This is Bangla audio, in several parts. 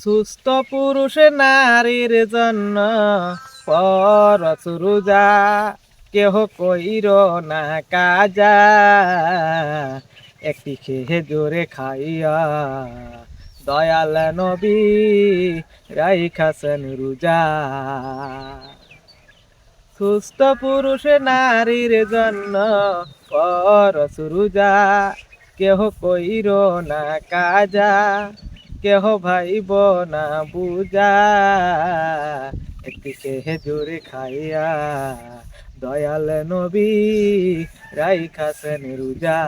সুস্থ পুরুষ নারীর জন্য পরশ রোজা কেহ কইর না কাজা। একটি খেয়ে জোরে খাইয়া দয়াল নবী রাইখাছেন রোজা। সুস্থ পুরুষ নারীর জন্য পরশ রোজা কেহ কইর না কাজা। কেহ ভাইব না একটি কেহে জোরে খাইয়া দয়াল নবী রাইখাছেন রোজা।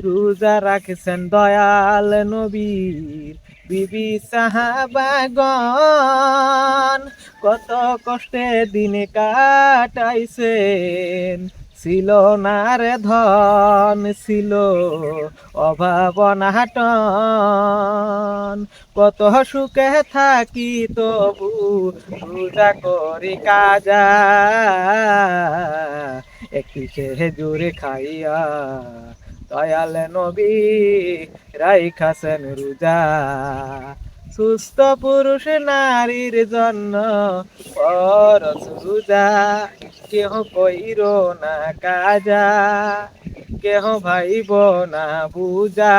রোজা রাখছেন দয়াল নবীর বিবি সাহাবাগন কত কষ্টে দিনে কাটাইছেন ছিল না রে ধন, ছিল অভাব নাটন কত সুখে থাকি তবু পূজা করি কাজা, একটি খেয়ে জোরে খাইয়া দয়াল নবী রাইখাছেন রোজা। সুস্থ পুরুষ নারীর জন্য পরশ রোজা। কেহ কইর না কাজা, কেহ ভাইব না বুজা।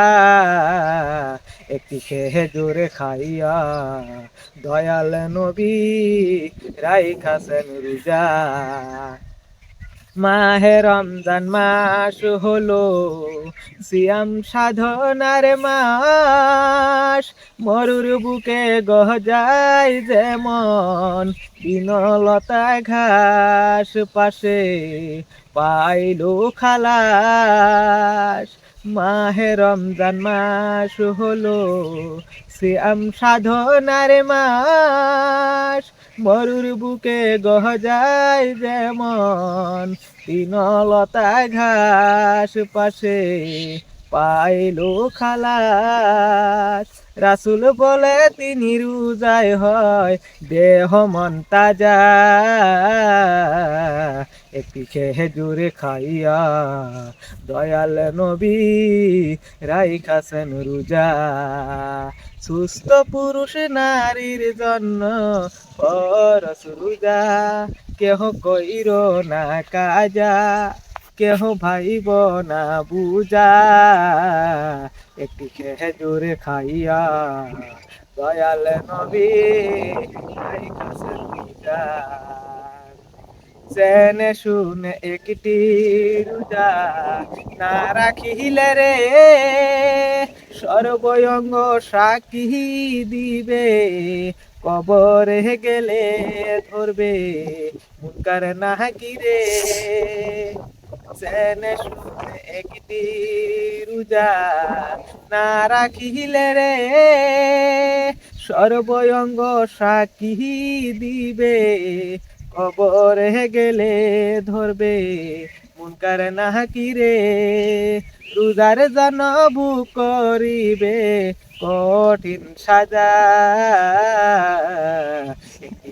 একটি খেহে জোরে খাইয়া দয়াল নবী রাইখাছেন রোজা। মাহে রমজান মাস হলো, সিয়াম সাধনার মাস। মরুর বুকে গজায় যেমন, বিনলতা ঘাস পাশে পাইলো খালাস। মাহে রমজান মাস হলো সিয়াম সাধনার মাস। মরুর বুকে গজায় যেমন তিনলতা ঘাস পাশে পাইলো খালাস। রাসুল বলে, তিনি রুজায় হয়, দেহ মন তাজা, একটি খেয়ে জোরে খাইয়া দয়াল নবী রাইখাছেন রোজা। সুস্থ পুরুষ নারীর জন্য পরশ রোজা, কেহ কইর না কাজা, কেহ ভাইব না বুজা। একটি খেয়ে জোরে খাইয়া, দয়াল নবী শুনে একটি রোজা না রাখিলে রে, সর্বয়ঙ্গ সাকি দিবে। কবরে গেলে ধরবে, মুনকার না রে। জেনে শুনে একটি রোজা না রাখিলে রে সর্বয়ঙ্গ সাক্ষী দিবে, কবরে গেলে ধরবে, মুনকার না রে রোজার জানবু করিবে, কঠিন সাজা।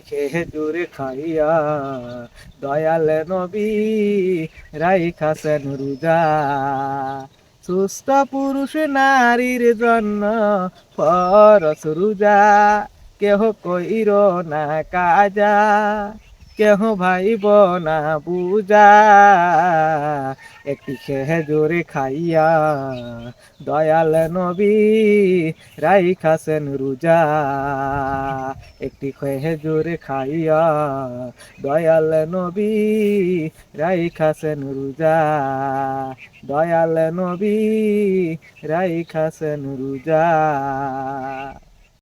একটি খেয়ে জোরে খাইয়া, দয়াল নবী রাইখাছেন রুজা। সুস্থ পুরুষ নারীর জন্য পরশ রুজা, কেহ কইর না কাজা। কেহ ভাইব না বুজা একটি খেহে জোরে খাইয়া দয়াল নবী রাইখাছেন রোজা। একটি খেহে জোরে খাইয়া দয়াল নবী রাইখাছেন রোজা। দয়াল নবী রাইখাছেন রোজা।